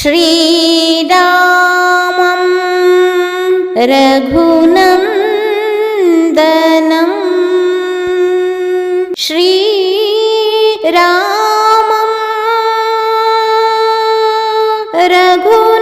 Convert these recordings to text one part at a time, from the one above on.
श्रीरामं रघुनन्दनं श्रीरामं रघुनन्दनम्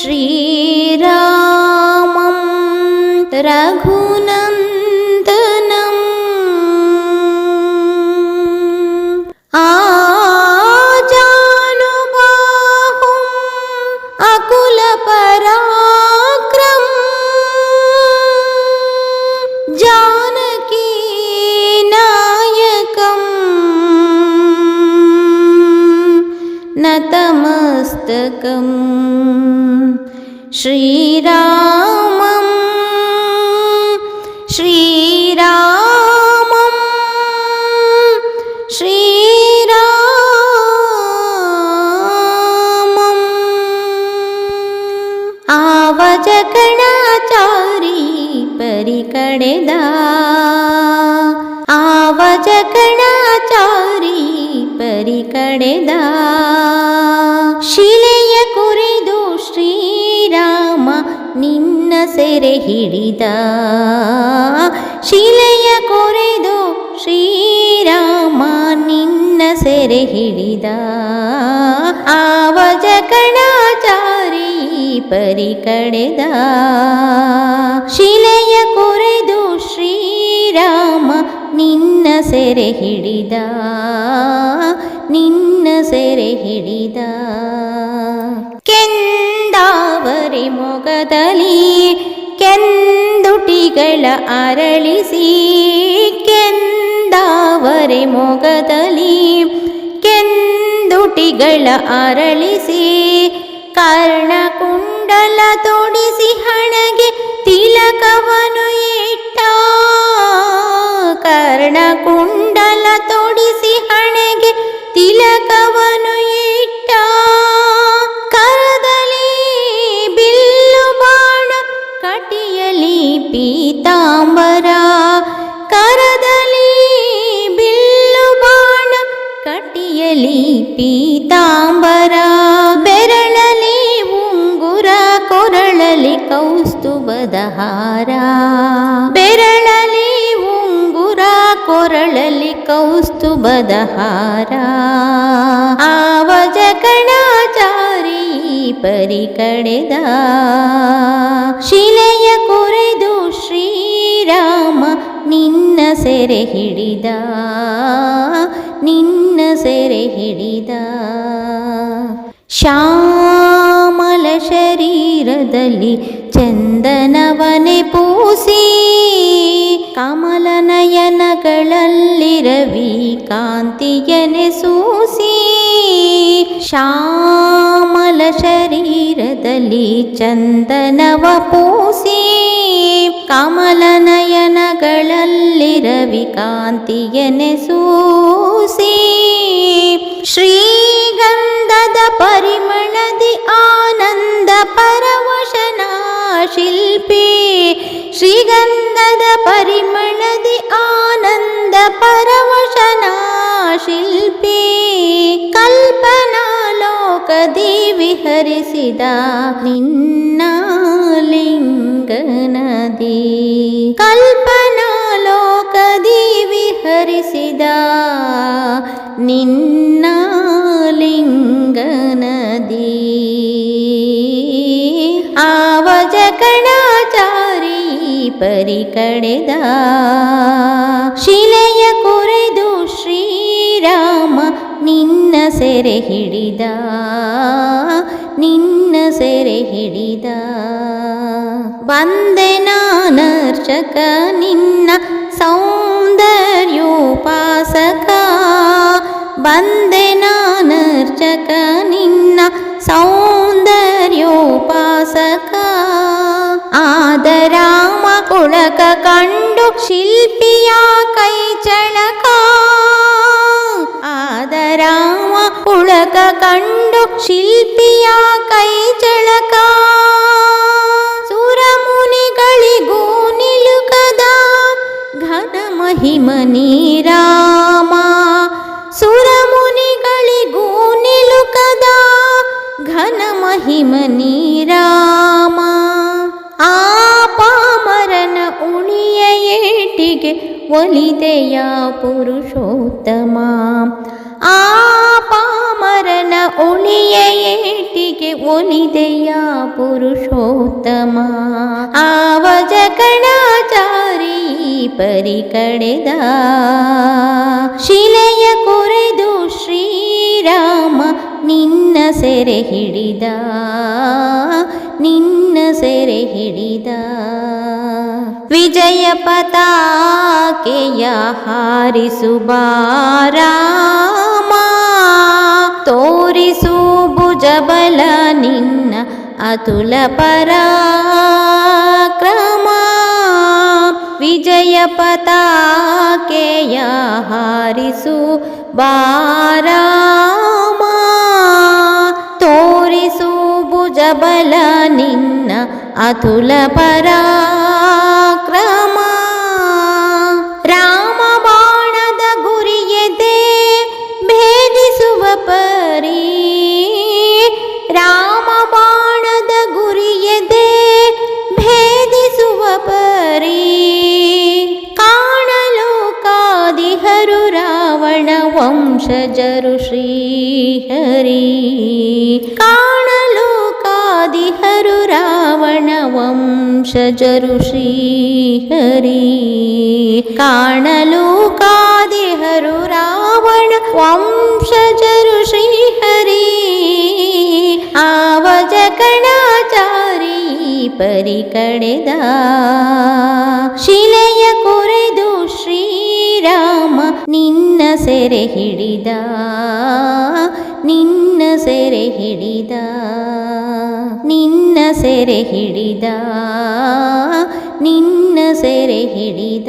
श्रीरामं रघुनन्दनम् आजानुबाहुम् अकुलपराक्रम्। जानकी नायकम् नतमस्तकम् श्रीरामं श्रीरामं श्रीरामम्। आवाज कणाचारी परिकण आवाज ಸೆರೆ ಹಿಡಿದ. ಶಿಲೆಯ ಕೊರೆದು ಶ್ರೀರಾಮ ನಿನ್ನ ಸೆರೆ ಹಿಡಿದ. ಆವಜ ಕಣಾಚಾರಿ ಪರಿಕಡೆದ ಶಿಲೆಯ ಕೊರೆದು ಶ್ರೀರಾಮ ನಿನ್ನ ಸೆರೆ ಹಿಡಿದ. ನಿನ್ನ ಸೆರೆ ಹಿಡಿದ. ಕೆಂದಾವರಿ ಮೊಗದಲ್ಲಿ ಕೆಂದುಟಿಗಳ ಅರಳಿಸಿ ಕೆಂದಾವರೆ ಮೊಗದಲ್ಲಿ ಕೆಂದುಟಿಗಳ ಅರಳಿಸಿ ಕರ್ಣಕುಂಡಲ ತೊಡಿಸಿ ಹಣಗೆ ತಿಲಕವನು ಇಟ್ಟ ಕರ್ಣಕುಂಡಲ ಪೀತಾಂಬರ ಬೆರಳಲಿ ಉಂಗುರ ಕೊರಳಲಿ ಕೌಸ್ತುಭದ ಹಾರ. ಬೆರಳಲಿ ಉಂಗುರ ಕೊರಳಲಿ ಕೌಸ್ತುಭದ ಹಾರ. ಆವಜ ಕಣಾಚಾರಿ ಪರಿಕಡೆದ ಶಿಲೆಯ ಕೊರೆದು ಶ್ರೀರಾಮ ನಿನ್ನ ಸೆರೆ ಹಿಡಿದ, ನಿನ್ನ ಸೆರೆ ಹಿಡಿದ. ಶಾಮಲ ಶರೀರದಲ್ಲಿ ಚಂದನವನೆ ಪೂಸಿ, ಕಮಲ ನಯನಗಳಲ್ಲಿ ರವಿ ಕಾಂತಿಯನೆ ಸೂಸಿ. ಶಾಮಲ ಶರೀರದಲ್ಲಿ ಚಂದನವ ಪೂಸಿ, ಕಮಲ ನಯನಗಳಲ್ಲಿ ರವಿ ಕಾಂತಿಯನೆ ಸೂಸಿ ಶ್ರೀಗಂಧದ ಪರಿಮಳದಿ ಆನಂದ ಪರವಶನ ಶಿಲ್ಪಿ ಶ್ರೀಗಂಧದ ಪರಿಮಳದಿ ಆನಂದ ಪರವಶನ ಶಿಲ್ಪಿ ಕಲ್ಪನಾ ಲೋಕದಿ ವಿಹರಿಸಿದ ನಿನ್ನ ಲಿಂಗನದಿ ನಿನ್ನ ಲಿಂಗನದಿ ಆವಜ ಕಣಾಚಾರಿ ಪರಿಕಡೆದ. ಶಿಲೆಯ ಕೊರೆದು ಶ್ರೀರಾಮ ನಿನ್ನ ಸೆರೆ ಹಿಡಿದ. ನಿನ್ನ ಸೆರೆ ಹಿಡಿದ. ಬಂದೆ ನಾನರ್ಚಕ ನಿನ್ನ ಸೌಂದರ್ಯೋಪಾಸಕ. ಬಂದೆ ನಾನರ್ಚಕ ನಿನ್ನ ಸೌಂದರ್ಯೋಪಾಸಕ ಆದರಾ ಉಳಕ ಕಂಡು ಶಿಲ್ಪಿಯ ಕೈ ಚಳಕ ಆದರಾಮ ಉಳಕ ಕಂಡು ಶಿಲ್ಪಿಯ ಕೈ ನೀರಾಮ. ಆ ಪಾಮರನ ಉಣಿಯ ಏಟಿಗೆ ಒಲಿದೆಯ ಪುರುಷೋತ್ತಮ. ಆ ಪಾಮರನ ಉಣಿಯ ಏಟಿಗೆ ಒಲಿದೆಯ ಪುರುಷೋತ್ತಮ. ಆವಜ ಕಣಾಚಾರಿ ಪರಿ ಕಡೆದ. ಶಿಲೆಯ ಕೊರೆದು ಶ್ರೀರಾಮ ನಿನ್ನ ಸೆರೆ ಹಿಡಿದ, ನಿನ್ನ ಸೆರೆ ಹಿಡಿದ. ವಿಜಯ ಪತಾಕೆಯ ಹಾರಿಸು ಬಾರಾಮ ತೋರಿಸು ಭುಜಬಲ ನಿನ್ನ ಅತುಲ ಪರಾಕ್ರಮ. ವಿಜಯ ಪತಾಕೆಯ ಹಾರಿಸು ಬಾರಾಮ ತೋರಿಸು ಭುಜಬಲ ನಿನ್ನ ಅತುಲ ಪರಾಕ್ರಮ ವಂಶಜರು ಶ್ರೀಹರಿ ಕಾಣಲು ಕಾದಿಹರು ರಾವಣ ವಂಶಜರು ಶ್ರೀಹರಿ ಕಾಣಲು ಕಾದಿಹರು ರಾವಣ ವಂಶಜರು ಶ್ರೀಹರಿ ಆವಜ ಕಣಾಚಾರಿ ಪರಿ ಕಡೆದ ಶಿಲೆಯ ಕೊರೆದು ಶ್ರೀರಾಮ ನಿನ್ನ ಸೆರೆ ಹಿಡಿದ ನಿನ್ನ ಸೆರೆ ಹಿಡಿದ ನಿನ್ನ ಸೆರೆ ಹಿಡಿದ ನಿನ್ನ ಸೆರೆ ಹಿಡಿದ.